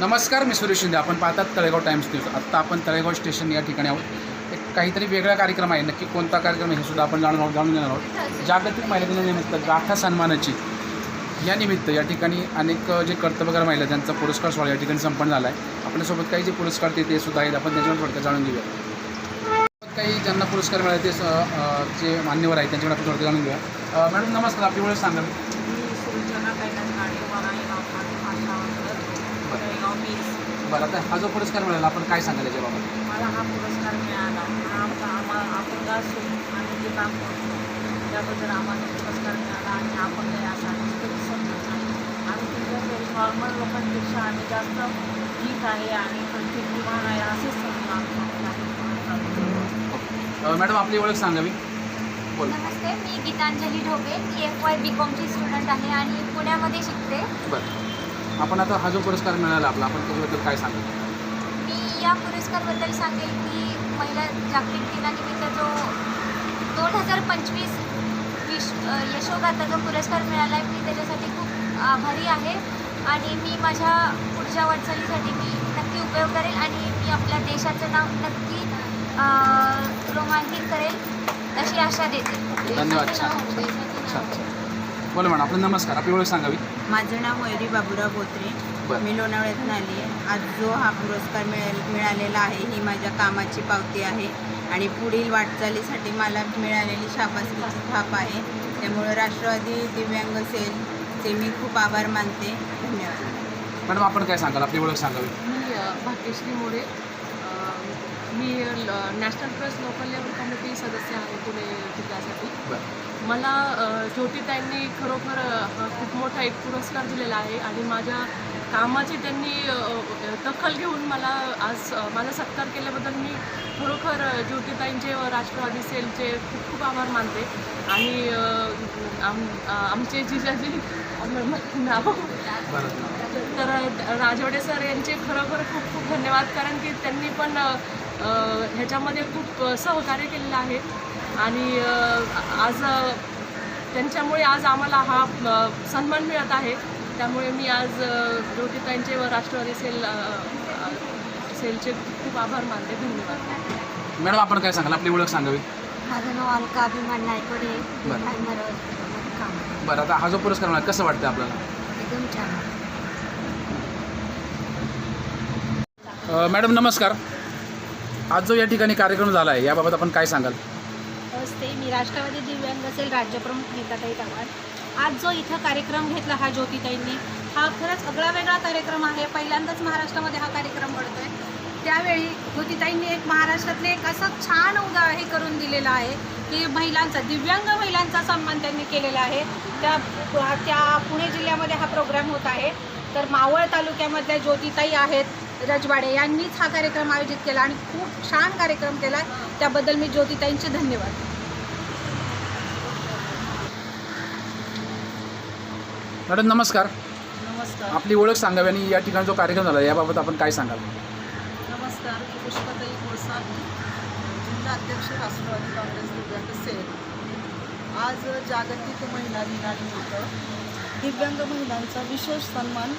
नमस्कार मी सुरेश शिंदे. आपण पाहतात तळेगाव टाइम्स न्यूज. आत्ता आपण तळेगाव स्टेशन या ठिकाणी आहोत. एक काहीतरी वेगळा कार्यक्रम आहे. नक्की कोणता कार्यक्रम आहे हे सुद्धा आपण जाणून आहोत जाणून घेणार आहोत. जागतिक महिला दिनानिमित्त गाथा सन्मानाची या निमित्त या ठिकाणी अनेक जे कर्तव्यकर महिला त्यांचा पुरस्कार सोहळा या ठिकाणी संपन्न झाला आहे आपल्यासोबत काही जे पुरस्कार ते सुद्धा आहेत. आपण त्याच्यावर थोडक्यात जाणून घेऊया. काही ज्यांना पुरस्कार मिळाले ते स- जे मान्यवर आहेत त्यांच्याकडे आपण थोडक्यात जाणून घेऊया. मॅडम नमस्कार. आपली वेळ सांगा. मीस बरं आता हा जो पुरस्कार मिळाला आपण काय सांगाल याच्याबाबत? मला हा पुरस्कार मिळाला. हा आमचा आम्हाला असून आम्ही जे काम करतो त्याबद्दल आम्हाला पुरस्कार मिळाला आणि असा तरी समजत नाही. आम्ही नॉर्मल लोकांपेक्षा आम्ही जास्त गीत आहे आणि कीर्तिमान आहे असेच अ, मॅडम आपली ओळख सांगावी बोला. नमस्ते मी गीतांजली ढोबे मी एफ वाय बी कॉमची स्टुडंट आहे आणि पुण्यामध्ये शिकते. बरं. आपण आता हा जो पुरस्कार मिळाला आपला आपण त्याच्याबद्दल काय सांगू मी या पुरस्कारबद्दल सांगेल की महिला जागतिक दिनानिमित्त जो दोन हजार पंचवीस विश यशोगाथा जो पुरस्कार मिळाला आहे मी त्याच्यासाठी खूप आभारी आहे. आणि मी माझ्या पुढच्या वाटचालीसाठी मी नक्की उपयोग करेल आणि मी आपल्या देशाचं नाव नक्की रोमांकित करेल अशी आशा देते. धन्यवाद. बोला मॅडम आपलं नमस्कार आपली ओळख सांगावी. माझं नाव मयुरी बाबुराव बोत्रे. मी लोणावळ्यातून आली आहे. आज जो हा पुरस्कार मिळेल मिळालेला आहे ही माझ्या कामाची पावती आहे. आणि पुढील वाटचालीसाठी मला मिळालेली शाबासकीची थाप आहे. त्यामुळे राष्ट्रवादी दिव्यांग सेल चे मी खूप आभार मानते. धन्यवाद. मॅडम आपण काय सांगाल? आपली ओळख सांगावी. मी भाग्यश्री मोरे. मी ल- national press local level committee सदस्य आहे पुणे जिल्ह्यासाठी. मला ज्योतिताईंनी खरोखर हा खूप मोठा एक पुरस्कार दिलेला आहे आणि माझ्या कामाची त्यांनी दखल घेऊन मला आज माझा सत्कार केल्याबद्दल मी खरोखर ज्योतिताईंचे व राष्ट्रवादी सेलचे खूप खूप आभार मानते. आणि आम आमचे जिजाजी नाव. तर राजवडे सर यांचे खरोखर खूप खूप धन्यवाद. कारण की त्यांनी पण ह्याच्यामध्ये खूप सहकार्य केलेलं आहे. आणि आज त्यांच्यामुळे आज आम्हाला हा सन्मान मिळत आहे. त्यामुळे मी आज ज्योतिताईंचे व राष्ट्रवादी सेल सेलचे खूप आभार मानते. धन्यवाद. मॅडम आपण काय सांगाल? आपली ओळख सांगावी. माझं नाव अलका अभिमान नायकोडे. बरं. बरं आता हा जो पुरस्कार मिळाला कसं वाटतं आपल्याला? एकदम छान. मॅडम नमस्कार. आज जो या ठिकाणी कार्यक्रम झाला आहे याबाबत आपण काय सांगाल? नमस्ते मी राष्ट्रवादी दिव्यांग असेल राज्यप्रमुख नीताताई चव्हाण. आज जो इथं कार्यक्रम घेतला हा ज्योतिताईंनी हा खरंच आगळा वेगळा कार्यक्रम आहे. पहिल्यांदाच महाराष्ट्रामध्ये हा कार्यक्रम घडतोय. त्यावेळी ज्योतिताईंनी एक महाराष्ट्रातले एक असं छान उदा हे करून दिलेलं आहे की महिलांचा दिव्यांग महिलांचा सन्मान त्यांनी केलेला आहे. त्या त्या पुणे जिल्ह्यामध्ये हा प्रोग्राम होत आहे. तर मावळ तालुक्यामधल्या ज्योतिताई आहेत. रजवाडे यांनीच हा कार्यक्रम आयोजित केला आणि खूप छान कार्यक्रम केला त्याबद्दल मी ज्योतिताईंचे धन्यवाद. मॅडम नमस्कार. नमस्कार. आपली ओळख सांगावी आणि या ठिकाणी जो कार्यक्रम झाला याबाबत आपण काय सांगाल? नमस्कार. मी पुष्पताई कोळसा जिल्हा अध्यक्ष राष्ट्रवादी काँग्रेस दिव्यांग सेल आज जागतिक महिला दिनानिमित्त दिव्यांग महिलांचा विशेष सन्मान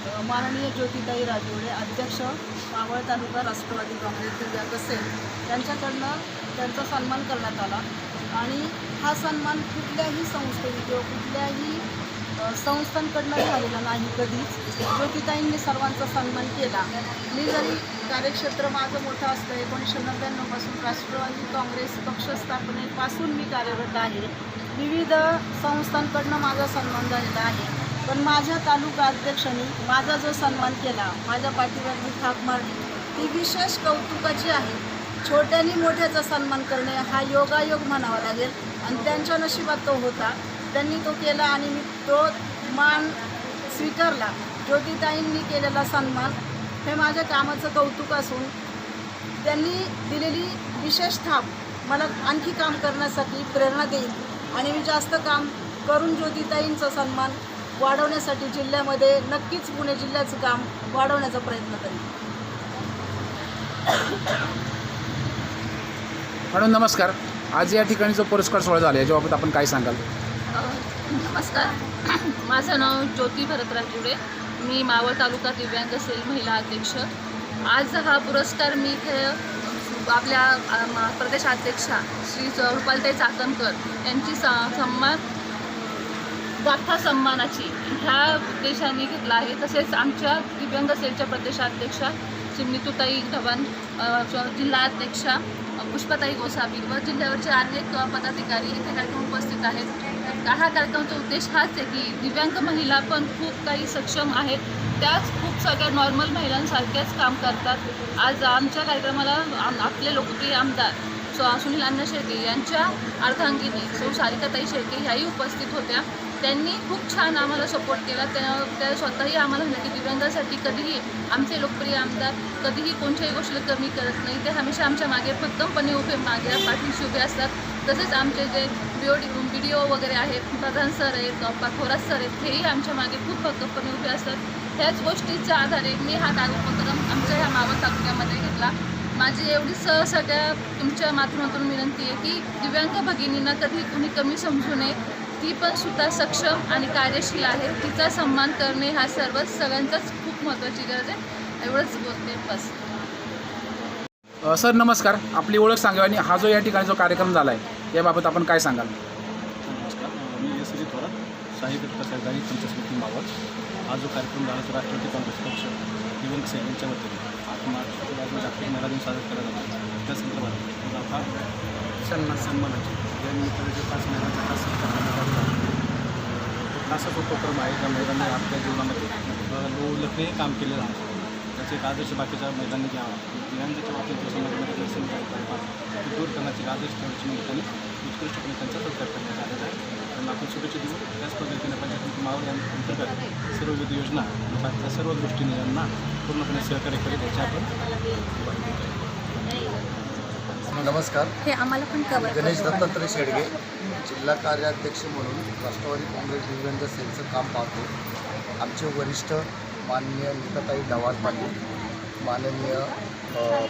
माननीय ज्योतिताई राजवडे अध्यक्ष मावळ तालुका राष्ट्रवादी काँग्रेस ज्या असेल त्यांच्याकडनं त्यांचा सन्मान करण्यात आला. आणि हा सन्मान कुठल्याही संस्थेने किंवा कुठल्याही संस्थांकडनं झालेला नाही कधीच. ज्योतिताईंनी सर्वांचा सन्मान केला. मी जरी कार्यक्षेत्र माझं मोठं असलं एकोणीसशे नव्याण्णवपासून राष्ट्रवादी काँग्रेस पक्ष स्थापनेपासून मी कार्यरत आहे. विविध संस्थांकडनं माझा सन्मान झालेला आहे. पण माझ्या तालुका अध्यक्षांनी माझा जो सन्मान केला माझ्या पाठीवर मी थाप मारली. ती विशेष कौतुकाची आहे. छोट्यानी मोठ्याचा सन्मान करणे हा योगायोग म्हणावा लागेल. आणि त्यांच्या नशिबात तो होता. त्यांनी तो केला आणि मी तो मान स्वीकारला. ज्योतिताईंनी केलेला सन्मान हे माझ्या कामाचं कौतुक असून त्यांनी दिलेली विशेष थाप मला आणखी काम करण्यासाठी प्रेरणा देईल. आणि मी जास्त काम करून ज्योतिताईंचा सन्मान वाढवण्यासाठी जिल्ह्यामध्ये नक्कीच पुणे जिल्ह्याचं काम वाढवण्याचा प्रयत्न करेन. मॅडम नमस्कार. आज या ठिकाणी जो पुरस्कार सोहळा झाला याच्याबाबत आपण काय सांगाल? नमस्कार. माझं नाव ज्योती भरतराज जुडे मी मावळ तालुका दिव्यांग सेल महिला अध्यक्ष. आज हा पुरस्कार मी इथे आपल्या प्रदेशाध्यक्षा श्री रुपालताई चाकणकर यांची स सन्मान गाथा सन्मानाची ह्या उद्देशाने घेतला आहे. तसेच आमच्या दिव्यांग सेलच्या प्रदेशाध्यक्षा चिमणीतुताई धवन जिल्हाध्यक्षा पुष्पाताई गोसावी व जिल्ह्यावरचे अनेक पदाधिकारी इथे कार्यक्रम उपस्थित आहेत. हा कार्यक्रमाचा उद्देश हाच आहे की दिव्यांग महिला पण खूप काही सक्षम आहेत. त्याच खूप सगळ्या नॉर्मल महिलांसारख्याच काम करतात. आज आमच्या कार्यक्रमाला आपले लोकप्रिय आमदार सुनील अण्णा शेळके यांच्या अर्धांगिनी सौ सारिकाताई शेळके ह्याही उपस्थित होत्या. त्यांनी खूप छान आम्हाला सपोर्ट केला. त्या त्या स्वतःही आम्हाला म्हणलं की दिव्यांगासाठी कधीही आमचे लोकप्रिय आमदार कधीही कोणत्याही गोष्टीला कमी करत नाही. ते हमेशा आमच्या मागे भक्कमपणे उभे मागे पाठीशी उभे असतात. तसेच आमचे जे बिओडी बी डी ओ वगैरे आहेत प्रधान सर आहेत थोरात सर आहेत हेही आमच्या मागे खूप भक्कमपणे उभे असतात. ह्याच गोष्टीच्या आधारे मी हा कार्य उपक्रम आमच्या ह्या मावळ तालुक्यामध्ये घेतला. माझी एवढी स सगळ्या तुमच्या माध्यमातून विनंती आहे की दिव्यांग भगिनींना कधी कुणी कमी समजू नये. ती पण सुद्धा सक्षम आणि कार्यशील आहे. तिचा सन्मान करणे हा सर्वच सगळ्यांचाच खूप महत्त्वाची गरज आहे. एवढंच बोलते बस. सर नमस्कार. आपली ओळख सांगा आणि हा जो या ठिकाणी जो कार्यक्रम झाला आहे याबाबत आपण काय सांगाल? नमस्कार. मी एस डी थोरात साहित्य सरकारी पंचस्मृती मावळ. हा जो कार्यक्रम झाला तो राष्ट्रवादी काँग्रेस पक्ष दिवंग सेनेच्या वतीने. आठ मार्च जागतिक महिला दिन साजरा केला जातो. त्या संदर्भात हा सन्मान सन्मानाची या निमित्ताने जे पाच महिन्याचा खास सत्कार करण्यात आलेला आहे. तो उपक्रम आहे त्या महिलांनी आपल्या जीवनामध्ये लोकप्रिय काम केलेलं आहे त्याचे एक आदर्श बाकीच्या महिलांनी घ्यावा दिव्यांगाच्या बाबतीत जो समाजामध्ये परंपरा, ते दूर करण्याचे आदर्श ठेवण्याची निमित्ताने उत्कृष्टपणे त्यांचा सत्कार करण्यात आलेला आहे त्यांना आपण शुभेच्छा देऊ त्याच पद्धतीने पंचायत मावळ अंतर्गत सर्व विविध योजना आणि बाकीच्या सर्व गोष्टींनी यांना पूर्णपणे सहकार्य करेल याची आपण नमस्कार. हे आम्हाला पण कवर गणेश दत्तात्रय शेडगे जिल्हा कार्याध्यक्ष म्हणून राष्ट्रवादी काँग्रेस दिव्यांग सेलचं काम पाहतो. आमचे वरिष्ठ माननीय नीताताई डवाल पाटील माननीय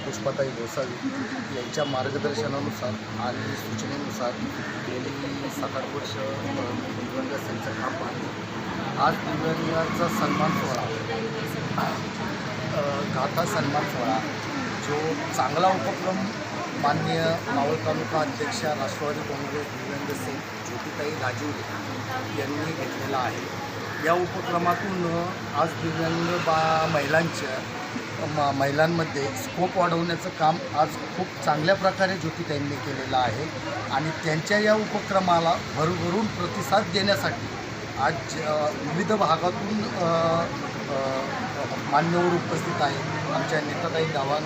पुष्पाताई गोसावी यांच्या मार्गदर्शनानुसार आणि सूचनेनुसार गेली सात आठ वर्ष दिव्यांग सेलचं काम पाहतो. आज दिव्यांगांचा सन्मान सोहळा. गाथा सन्मान सोहळा जो चांगला उपक्रम माननीय मावळ तालुका अध्यक्ष राष्ट्रवादी काँग्रेस दिव्यांग सिंग ज्योतिताई राजीवरे यांनी घेतलेला आहे. या उपक्रमातून आज दिव्यांग बा महिलांच्या म महिलांमध्ये स्कोप वाढवण्याचं काम आज खूप चांगल्या प्रकारे ज्योतिताईंनी केलेलं आहे आणि त्यांच्या या उपक्रमाला भरभरून प्रतिसाद देण्यासाठी आज विविध भागातून मान्यवर उपस्थित आहे आमच्या नेताताई गावान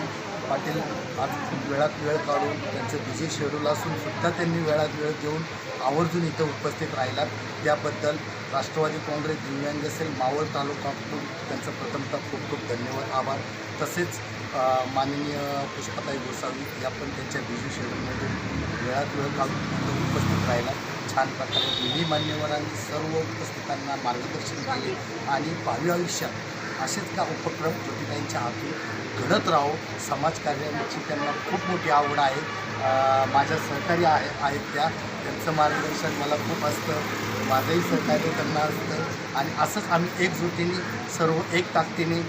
पाटील आज वेळात वेळ काढून त्यांचं बिझी शेड्यूल असून सुद्धा त्यांनी वेळात वेळ देऊन आवर्जून इथं उपस्थित राहिलात. त्याबद्दल राष्ट्रवादी काँग्रेस दिव्यांग असेल मावळ तालुक्यातून त्यांचं प्रथमतः खूप खूप धन्यवाद आभार. तसेच माननीय पुष्पाताई गोसावी या पण त्यांच्या बिझी शेड्यूलमध्ये वेळात वेळ काढून इथं उपस्थित राहिला छान प्रकारे दोन्ही मान्यवरांनी सर्व उपस्थितांना मार्गदर्शन केले आणि भावी आयुष्यात असेच का उपक्रम ज्योतिबाईंच्या हातून घडत राहो. समाजकार्याची त्यांना खूप मोठी आवड आहे. माझ्या सहकारी आहे आहेत त्या. त्यांचं मार्गदर्शन मला खूप असतं. माझंही सहकार्य त्यांना असतं. आणि असंच आम्ही एकजुटीने सर्व एक ताकदीने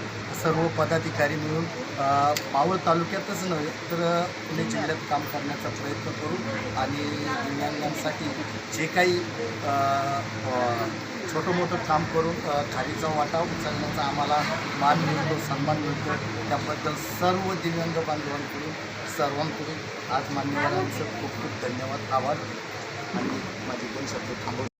सर्व पदाधिकारी मिळून मावळ तालुक्यातच नव्हे तर पुणे जिल्ह्यात काम करण्याचा प्रयत्न करू आणि दिव्यांगांसाठी जे काही छोटं मोठं काम करून खालीचा वाटा उचलण्याचा आम्हाला मान मिळतो सन्मान मिळतो त्याबद्दल सर्व दिव्यांग बांधवांकडून सर्वांकडून आज मान्यवरांचं खूप खूप धन्यवाद आभार. आणि माझे दोन शब्द थांबवतो.